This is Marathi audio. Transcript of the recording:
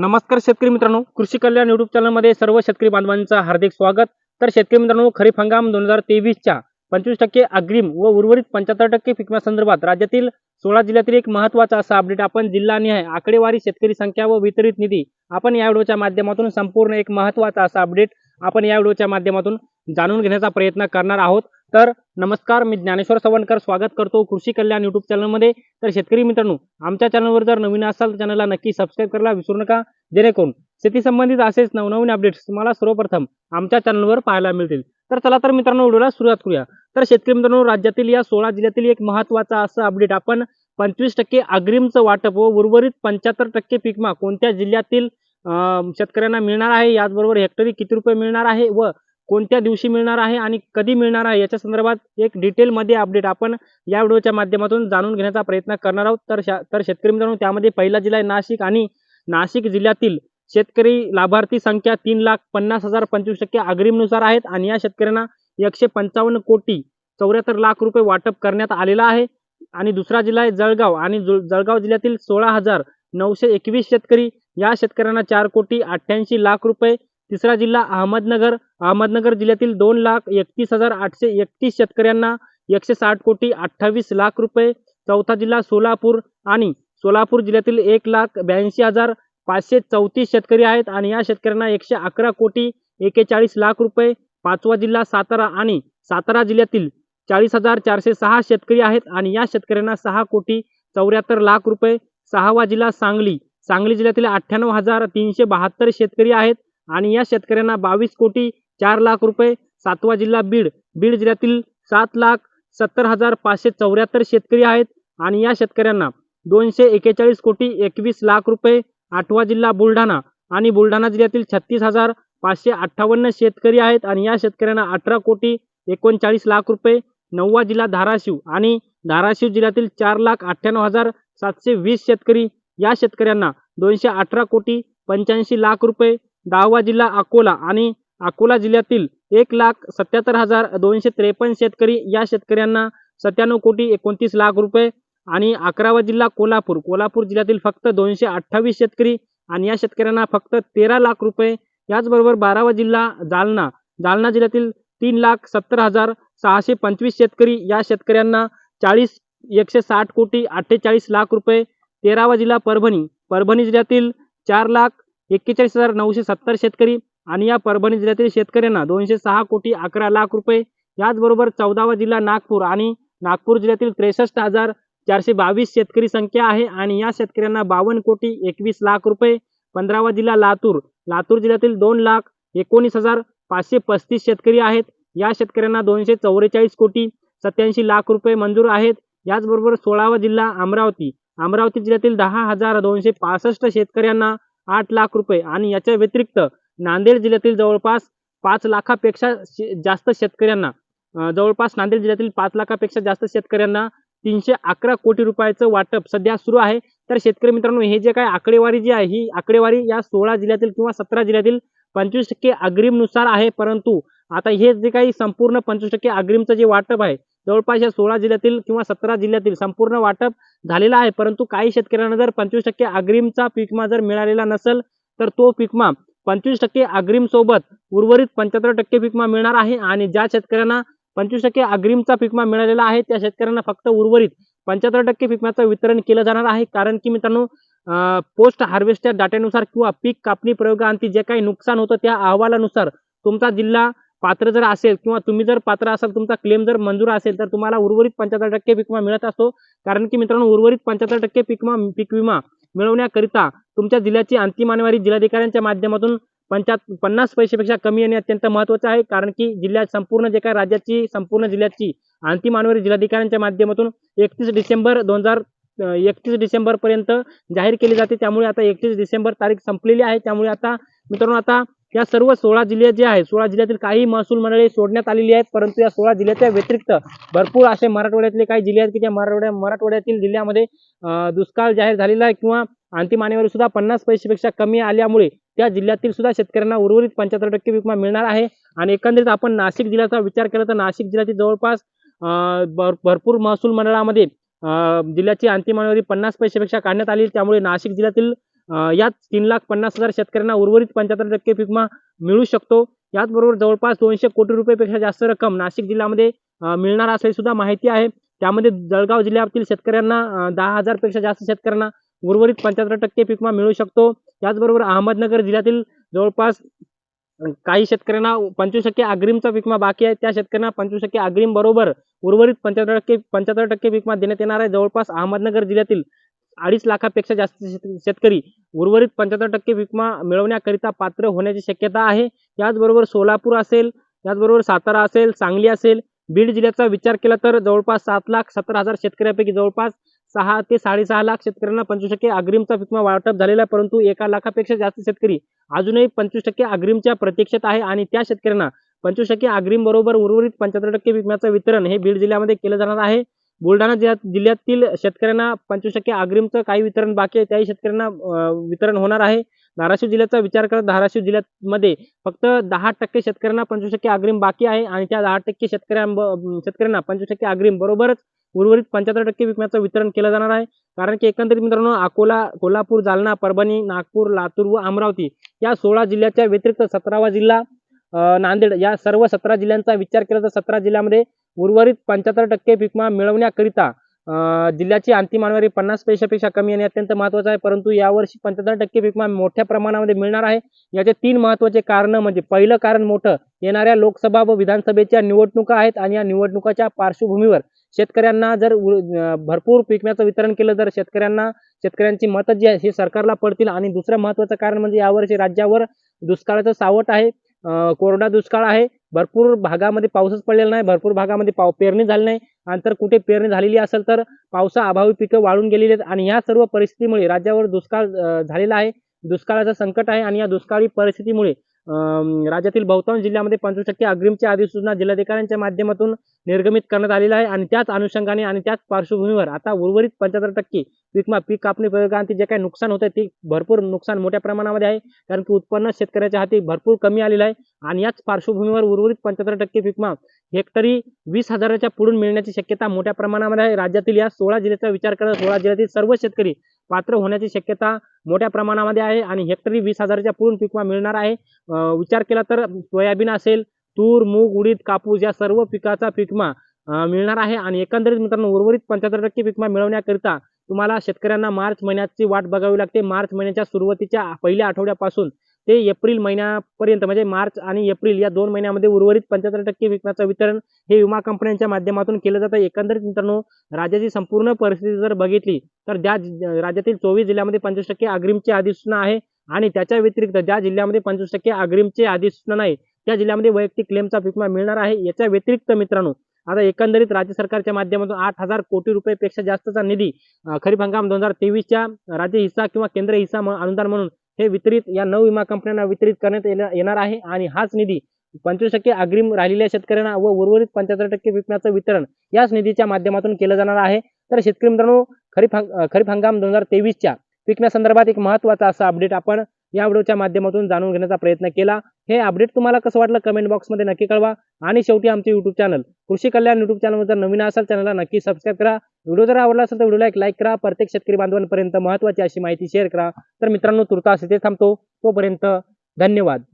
नमस्कार शेतकरी मित्रांनो. कृषी कल्याण युट्यूब चॅनलमध्ये सर्व शेतकरी बांधवांचं हार्दिक स्वागत. तर शेतकरी मित्रांनो खरीप हंगाम दोन हजार तेवीसच्या पंचवीस टक्के अग्रिम व उर्वरित पंच्याहत्तर टक्के पिकण्यासंदर्भात राज्यातील सोळा जिल्ह्यातील एक महत्त्वाचा असा अपडेट आपण जिल्हानिहाय आकडेवारी शेतकरी संख्या व वितरित निधी आपण या व्हिडिओच्या माध्यमातून संपूर्ण एक महत्त्वाचा असा अपडेट आपण या व्हिडिओच्या माध्यमातून जाणून घेण्याचा प्रयत्न करणार आहोत. तर नमस्कार मी ज्ञानेश्वर सवणकर. स्वागत करतो कृषी कल्याण युट्यूब चॅनलमध्ये तर शेतकरी मित्रांनो आमच्या चॅनलवर जर नवीन असाल तर चॅनलला नक्की सबस्क्राईब करायला विसरू नका. जेणेकरून शेती संबंधित असेच नवनवीन अपडेट्स तुम्हाला सर्वप्रथम आमच्या चॅनलवर पाहायला मिळतील. तर चला तर मित्रांनो व्हिडिओला सुरुवात करूया. तर शेतकरी मित्रांनो राज्यातील या सोळा जिल्ह्यातील एक महत्त्वाचा असं अपडेट आपण पंचवीस टक्के अग्रिमचं वाटप व उर्वरित पंच्याहत्तर टक्के पीकमा कोणत्या जिल्ह्यातील शेतकऱ्यांना मिळणार आहे? याचबरोबर हेक्टरी किती रुपये मिळणार आहे? व कोणत्या दिवशी मिळणार आहे आणि कधी मिळणार आहे याच्या संदर्भात एक डिटेलमध्ये अपडेट आपण या व्हिडिओच्या माध्यमातून जाणून घेण्याचा प्रयत्न करणार आहोत. तर शा- तर शेतकरी मित्रांनो त्यामध्ये पहिला जिल्हा आहे नाशिक आणि नाशिक जिल्ह्यातील शेतकरी लाभार्थी संख्या तीन लाख पन्नास हजार पंचवीस टक्के अग्रिमनुसार आहेत आणि या शेतकऱ्यांना एकशे पंचावन्न कोटी चौऱ्याहत्तर लाख रुपये वाटप करण्यात आलेला आहे. आणि दुसरा जिल्हा आहे जळगाव आणि जळगाव जिल्ह्यातील सोळा हजार नऊशे एकवीस शेतकरी या शेतकऱ्यांना चार कोटी अठ्ठ्याऐंशी लाख रुपये तिसरा जिल्हा अहमदनगर. अहमदनगर जिल्ह्यातील दोन लाख एकतीस हजार आठशे एकतीस शेतकऱ्यांना एकशे साठ कोटी अठ्ठावीस लाख रुपये. चौथा जिल्हा सोलापूर आणि सोलापूर जिल्ह्यातील एक लाख ब्याऐंशी हजार पाचशे चौतीस शेतकरी आहेत आणि या शेतकऱ्यांना एकशे अकरा कोटी एकेचाळीस लाख रुपये. पाचवा जिल्हा सातारा आणि सातारा जिल्ह्यातील चाळीस हजार चारशे सहा शेतकरी आहेत आणि या शेतकऱ्यांना सहा कोटी चौऱ्याहत्तर लाख रुपये. सहावा जिल्हा सांगली. सांगली जिल्ह्यातील अठ्ठ्याण्णव हजार तीनशे बहात्तर शेतकरी आहेत आणि या शेतकऱ्यांना बावीस कोटी चार लाख रुपये सातवा जिल्हा बीड. बीड जिल्ह्यातील सात लाख सत्तर हजार पाचशे चौऱ्याहत्तर शेतकरी आहेत आणि या शेतकऱ्यांना दोनशे एकेचाळीस कोटी एकवीस लाख रुपये आठवा जिल्हा बुलढाणा आणि बुलढाणा जिल्ह्यातील छत्तीस हजार पाचशे अठ्ठावन्न शेतकरी आहेत आणि या शेतकऱ्यांना अठरा कोटी एकोणचाळीस लाख रुपये नववा जिल्हा धाराशिव आणि धाराशिव जिल्ह्यातील चार लाख अठ्ठ्याण्णव हजार सातशे वीस शेतकरी या शेतकऱ्यांना दोनशे अठरा कोटी पंच्याऐंशी लाख रुपये दहावा जिल्हा अकोला आणि अकोला जिल्ह्यातील एक लाख सत्याहत्तर हजार दोनशे त्रेपन्न शेतकरी या शेतकऱ्यांना सत्त्याण्णव कोटी एकोणतीस लाख रुपये आणि अकरावा जिल्हा कोल्हापूर. कोल्हापूर जिल्ह्यातील फक्त दोनशे अठ्ठावीस शेतकरी आणि या शेतकऱ्यांना फक्त तेरा लाख रुपये. याचबरोबर बारावा जिल्हा जालना. जालना जिल्ह्यातील तीन लाख सत्तर हजार सहाशे पंचवीस शेतकरी या शेतकऱ्यांना चाळीस एकशे साठ कोटी अठ्ठेचाळीस लाख रुपये. तेरावा जिल्हा परभणी. परभणी जिल्ह्यातील चार लाख एक्केचाळीस हजार नऊशे सत्तर शेतकरी आणि या परभणी जिल्ह्यातील शेतकऱ्यांना दोनशे सहा कोटी अकरा लाख रुपये. याचबरोबर चौदावा जिल्हा नागपूर आणि नागपूर जिल्ह्यातील त्रेसष्ट हजार चारशे बावीस शेतकरी संख्या आहे आणि या शेतकऱ्यांना बावन्न कोटी एकवीस लाख रुपये. पंधरावा जिल्हा लातूर. लातूर जिल्ह्यातील दोन लाख एकोणीस हजार पाचशे पस्तीस शेतकरी आहेत. या शेतकऱ्यांना दोनशे चौवेचाळीस कोटी सत्याऐंशी लाख रुपये मंजूर आहेत. याचबरोबर सोळावा जिल्हा अमरावती. अमरावती जिल्ह्यातील दहा हजार दोनशे पासष्ट शेतकऱ्यांना आठ लाख रुपये. आणि याच्या व्यतिरिक्त नांदेड जिल्ह्यातील जवळपास पाच लाखापेक्षा शे- जास्त शेतकऱ्यांना जवळपास नांदेड जिल्ह्यातील पाच लाखापेक्षा जास्त शेतकऱ्यांना तीनशे अकरा कोटी रुपयाचं वाटप सध्या सुरू आहे. तर शेतकरी मित्रांनो हे जे काय आकडेवारी जी आहे ही आकडेवारी या सोळा जिल्ह्यातील किंवा सतरा जिल्ह्यातील पंचवीस टक्के अग्रिमनुसार आहे. परंतु आता हे जे काही संपूर्ण पंचवीस टक्के अग्रिमचं जे वाटप आहे जवळपास या सोळा जिल्ह्यातील किंवा सतरा जिल्ह्यातील संपूर्ण वाटप झालेलं आहे. परंतु काही शेतकऱ्यांना जर पंचवीस टक्के अग्रिमचा पीकमा जर मिळालेला नसेल तर तो पीकमा पंचवीस टक्के अग्रिम सोबत उर्वरित पंच्याहत्तर टक्के पीकमा मिळणार आहे. आणि ज्या शेतकऱ्यांना पंचवीस टक्के अग्रिमचा पीकमा मिळालेला आहे त्या शेतकऱ्यांना फक्त उर्वरित पंच्याहत्तर टक्के पीकमाचं वितरण केलं जाणार आहे. कारण की मित्रांनो पोस्ट हार्वेस्टर डाट्यानुसार किंवा पीक कापणी प्रयोगांती जे काही नुकसान होतं त्या अहवालानुसार तुमचा जिल्हा पात्र जर असेल किंवा तुम्ही जर पात्र असाल तुमचा क्लेम जर मंजूर असेल तर तुम्हाला उर्वरित पंच्याहत्तर टक्के विमा मिळत असतो. कारण की मित्रांनो उर्वरित पंच्याहत्तर टक्के पीकमा पीक विमा मिळवण्याकरिता तुमच्या जिल्ह्याची अंतिम आणेवारी जिल्हाधिकाऱ्यांच्या माध्यमातून पंचाहत्तर पन्नास पैशापेक्षा कमी येणे अत्यंत महत्त्वाचं आहे. कारण की जिल्ह्यात संपूर्ण जे काय राज्याची संपूर्ण जिल्ह्याची अंतिम आणेवारी जिल्हाधिकाऱ्यांच्या माध्यमातून एकतीस डिसेंबर दोन हजार एकतीस डिसेंबरपर्यंत जाहीर केली जाते. त्यामुळे आता एकतीस डिसेंबर तारीख संपलेली आहे. त्यामुळे आता मित्रांनो आता या सर्व सोळा जिल्हे जे आहेत सोळा जिल्ह्यातील काही महसूल मंडळे सोडण्यात आलेली आहेत परंतु या सोळा जिल्ह्याच्या व्यतिरिक्त भरपूर असे मराठवाड्यातले काही जिल्हे आहेत की ज्या मराठवाड्या मराठवाड्यातील जिल्ह्यामध्ये दुष्काळ जाहीर झालेला आहे किंवा अंतिम आणेवारी सुद्धा पन्नास पैसेपेक्षा कमी आल्यामुळे त्या जिल्ह्यातील सुद्धा शेतकऱ्यांना उर्वरित पंच्याहत्तर टक्के विमा मिळणार आहे. आणि एकंदरीत आपण नाशिक जिल्ह्याचा विचार केला तर नाशिक जिल्ह्यातील जवळपास भर- भरपूर महसूल मंडळामध्ये जिल्ह्याची अंतिम आणेवारी पन्नास पैसेपेक्षा काढण्यात आली. त्यामुळे नाशिक जिल्ह्यातील यात तीन लाख पन्नास हजार शेतकऱ्यांना उर्वरित पंच्याहत्तर टक्के पिकमा मिळू शकतो. याचबरोबर जवळपास दोनशे कोटी रुपयेपेक्षा जास्त रक्कम नाशिक जिल्ह्यामध्ये मिळणार असल्याची सुद्धा माहिती आहे. त्यामध्ये जळगाव जिल्ह्यातील शेतकऱ्यांना दहा हजारपेक्षा जास्त शेतकऱ्यांना उर्वरित पंच्याहत्तर टक्के पिकमा मिळू शकतो. याचबरोबर अहमदनगर जिल्ह्यातील जवळपास काही शेतकऱ्यांना पंचवीस टक्के अग्रिमचा पीक बाकी आहे. त्या शेतकऱ्यांना पंचवीस टक्के अग्रिम बरोबर उर्वरित पंच्याहत्तर टक्के पंच्याहत्तर टक्के पीक देण्यात येणार आहे. जवळपास अहमदनगर जिल्ह्यातील अडीच लाखापेक्षा जास्त शेत- शेतकरी उर्वरित पंच्याहत्तर टक्के विमा मिळवण्याकरिता पात्र होण्याची शक्यता आहे. त्याचबरोबर सोलापूर असेल त्याचबरोबर सातारा असेल सांगली असेल बीड जिल्ह्याचा विचार केला तर जवळपास सात लाख सत्तर हजार शेतकऱ्यापैकी जवळपास सहा ते साडेसहा लाख शेतकऱ्यांना पंचवीस टक्के अग्रिमचा विमा वाटप झालेला आहे. परंतु एका लाखापेक्षा जास्त शेतकरी अजूनही पंचवीस टक्के अग्रिमच्या प्रतीक्षेत आहे आणि त्या शेतकऱ्यांना पंचवीस टक्के अग्रिम बरोबर उर्वरित पंच्याहत्तर टक्के विम्याचं वितरण हे बीड जिल्ह्यामध्ये केलं जाणार आहे. बुलढाणा जिल्ह्यात जिल्ह्यातील शेतकऱ्यांना पंचवीस टक्के अग्रिमचं काही वितरण बाकी आहे. त्याही शेतकऱ्यांना वितरण होणार आहे. धाराशिव जिल्ह्याचा विचार करत धाराशिव जिल्ह्यामध्ये फक्त दहा टक्के शेतकऱ्यांना पंचवीस टक्के अग्रिम बाकी आहे आणि त्या दहा टक्के शेतकऱ्यां शेतकऱ्यांना पंचवीस टक्के अग्रिम बरोबरच उर्वरित पंच्याहत्तर टक्के विकण्याचं वितरण केलं जाणार आहे. कारण की एकंदरीत मित्रांनो अकोला कोल्हापूर जालना परभणी नागपूर लातूर व अमरावती या सोळा जिल्ह्याच्या व्यतिरिक्त सतरावा जिल्हा नांदेड या सर्व सतरा जिल्ह्यांचा विचार केला तर सतरा जिल्ह्यामध्ये उर्वरित पंच्याहत्तर टक्के पीकमा मिळवण्याकरिता जिल्ह्याची अंतिम आणवारी पन्नास पैशापेक्षा कमी आणि अत्यंत महत्वाचं आहे. परंतु यावर्षी पंच्याहत्तर टक्के पीक मोठ्या प्रमाणामध्ये मिळणार आहे. याचे तीन महत्त्वाचे कारण म्हणजे पहिलं कारण मोठं येणाऱ्या लोकसभा व विधानसभेच्या निवडणुका आहेत आणि या निवडणुकाच्या पार्श्वभूमीवर शेतकऱ्यांना जर उ- भरपूर पिकण्याचं वितरण केलं तर शेतकऱ्यांना शेतकऱ्यांची मतं जी आहे हे सरकारला पडतील. आणि दुसरं महत्वाचं कारण म्हणजे यावर्षी राज्यावर दुष्काळाचं सावट आहे. कोरडा दुष्काळ आहे. भरपूर भागामध्ये पाऊसच पडलेला नाही. भरपूर भागामध्ये पाव पेरणी झाली नाही. आणि तर कुठे पेरणी झालेली असेल तर पावसाअभावी पिकं वाळून गेलेली आहेत. आणि ह्या सर्व परिस्थितीमुळे राज्यावर दुष्काळ झालेला आहे. दुष्काळाचं संकट आहे. आणि या दुष्काळी परिस्थितीमुळे राज्यातील बहुतांश जिल्ह्यामध्ये पंचवीस टक्के अग्रिमच्या अधिसूचना जिल्हाधिकाऱ्यांच्या माध्यमातून निर्गमित करण्यात आलेला आहे आणि त्याच अनुषंगाने आणि त्याच पार्श्वभूमीवर आता उर्वरित पंच्याहत्तर टक्के पीकमा पीक कापणी प्रयोगांती जे काही नुकसान होतं ते भरपूर नुकसान मोठ्या प्रमाणामध्ये आहे. कारण की उत्पन्न शेतकऱ्याच्या हाती भरपूर कमी आलेलं आहे आणि याच पार्श्वभूमीवर उर्वरित पंच्याहत्तर टक्के पीकमा हेक्टरी वीस हजाराच्या पुढून मिळण्याची शक्यता मोठ्या प्रमाणामध्ये आहे. राज्यातील या सोळा जिल्ह्याचा विचार करत सोळा जिल्ह्यातील सर्व शेतकरी पात्र होण्याची शक्यता मोठ्या प्रमाणामध्ये आहे आणि हेक्टरी वीस हजाराच्या पूर्ण पीक मिळणार आहे. विचार केला तर सोयाबीन असेल तूर मूग उडीद कापूस या सर्व पिकाचा पिकमा मिळणार आहे आणि एकंदरीत मित्रांनो उर्वरित पंच्याहत्तर टक्के पिकमा मिळवण्याकरिता तुम्हाला शेतकऱ्यांना मार्च महिन्याची वाट बघावी लागते. मार्च महिन्याच्या सुरुवातीच्या पहिल्या आठवड्यापासून ते एप्रिल महिन्यापर्यंत म्हणजे मार्च आणि एप्रिल या दोन महिन्यामध्ये उर्वरित पंच्याहत्तर टक्के विकण्याचं वितरण हे विमा कंपन्यांच्या माध्यमातून केलं जातं. एकंदरीत मित्रांनो राज्याची संपूर्ण परिस्थिती जर बघितली तर ज्या राज्यातील चोवीस जिल्ह्यामध्ये पंचवीस टक्के अग्रिमची अधिसूचना आहे आणि त्याच्या व्यतिरिक्त ज्या जिल्ह्यामध्ये पंचवीस टक्के अग्रिमची अधिसूचना नाही त्या जिल्ह्यामध्ये वैयक्तिक क्लेमचा पीक विमा मिळणार आहे. याच्या व्यतिरिक्त मित्रांनो आता एकंदरीत राज्य सरकारच्या माध्यमातून आठ हजार कोटी रुपयेपेक्षा जास्तचा निधी खरीप हंगाम दोन हजार तेवीसच्या राज्य हिस्सा किंवा केंद्र हिस्सा अनुदान म्हणून हे वितरित या नऊ विमा कंपन्यांना वितरित करण्यात येणार येणार आहे. आणि हाच निधी पंचवीस टक्के अग्रिम राहिलेल्या शेतकऱ्यांना व उर्वरित पंच्याहत्तर टक्के विकण्याचं वितरण याच निधीच्या माध्यमातून केलं जाणार आहे. तर शेतकरी मित्रांनो खरीप हंग- खरीप हंगाम दोन हजार तेवीसच्या पिकण्यासंदर्भात एक महत्त्वाचा असा अपडेट आपण या व्हिडिओच्या माध्यमातून जाणून घेण्याचा प्रयत्न केला. हे अपडेट तुम्हाला कसं वाटलं कमेंट बॉक्समध्ये नक्की कळवा. आणि शेवटी आमचे युट्यूब चॅनल कृषी कल्याण युट्यूब चॅनल जर नवीन असाल चॅनलला नक्की सबस्क्राईब करा. व्हिडिओ जर आवडला असेल तर व्हिडिओला एक लाईक करा. प्रत्येक शेतकरी बांधवांपर्यंत महत्त्वाची अशी माहिती शेअर करा. तर मित्रांनो तुर्तास इथे थांबतो. तोपर्यंत धन्यवाद.